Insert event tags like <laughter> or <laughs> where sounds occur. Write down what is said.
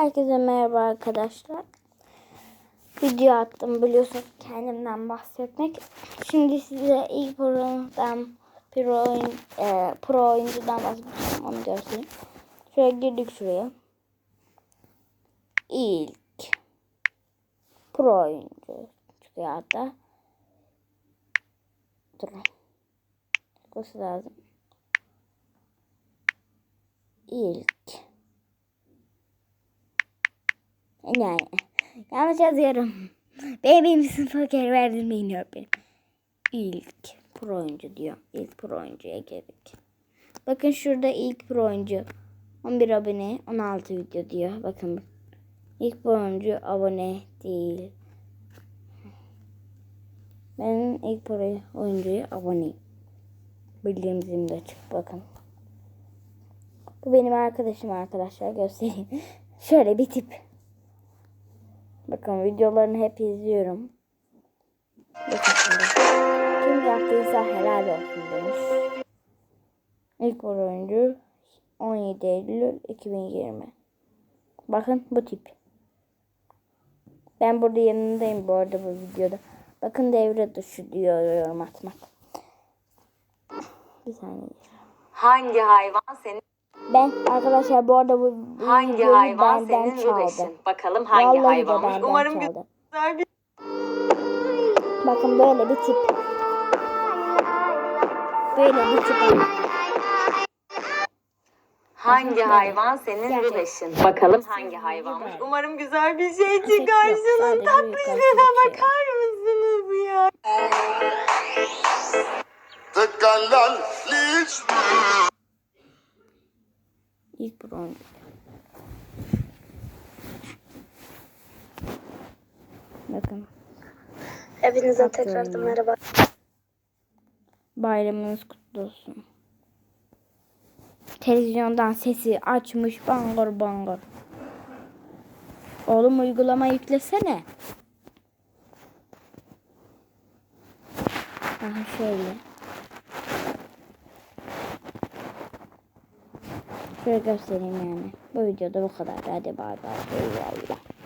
Herkese merhaba arkadaşlar. Video attım biliyorsunuz kendimden bahsetmek. Şimdi size ilk programdan pro, oyun, e, pro oyuncudan bahsedeceğim. Onu göstereyim. Şöyle girdik şuraya. İlk pro oyuncu çıkıyor hatta. Durun. Çıkması lazım. İlk Yani yanlış yazıyorum. Benim sınıfa geri verdirmeyin öğretmenim. İlk pro oyuncu diyor. İlk pro oyuncuya girdik. Bakın şurada ilk pro oyuncu. 11 abone 16 video diyor. Bakın ilk pro oyuncu abone değil. Ben ilk pro oyuncuya aboneyim. Bildiğim de açık bakın. Bu benim arkadaşım arkadaşlar göstereyim. <laughs> Şöyle bir tip. Bakın videolarını hep izliyorum. Bakın şimdi. Kim yaptıysa helal olsun demiş. İlk oyuncu 17 Eylül 2020. Bakın bu tip. Ben burada yanındayım bu arada bu videoda. Bakın devre dışı diyor yorum atmak. Bir saniye. Hangi hayvan senin ben arkadaşlar bu arada bu hangi hayvan senin çaldı. Bakalım hangi Vallahi hayvanmış. Umarım çaldı. güzel bir Bakın böyle bir tip. Böyle bir tip. Hangi Bakın hayvan senin Gerçekten. ruh Bakalım hangi hayvanmış. Umarım güzel bir şey çıkar. Şunun tatlı bakar mısınız ya? Tıkkallan liç. İlk bronz. Bakın Hepinize tekrardan merhaba. bayramınız kutlu olsun. Televizyondan sesi açmış bangır bangır. Oğlum uygulama yüklesene. Aha şöyle. Şöyle göstereyim yani. Bu videoda bu kadar. Hadi bay bay. Eyvallah.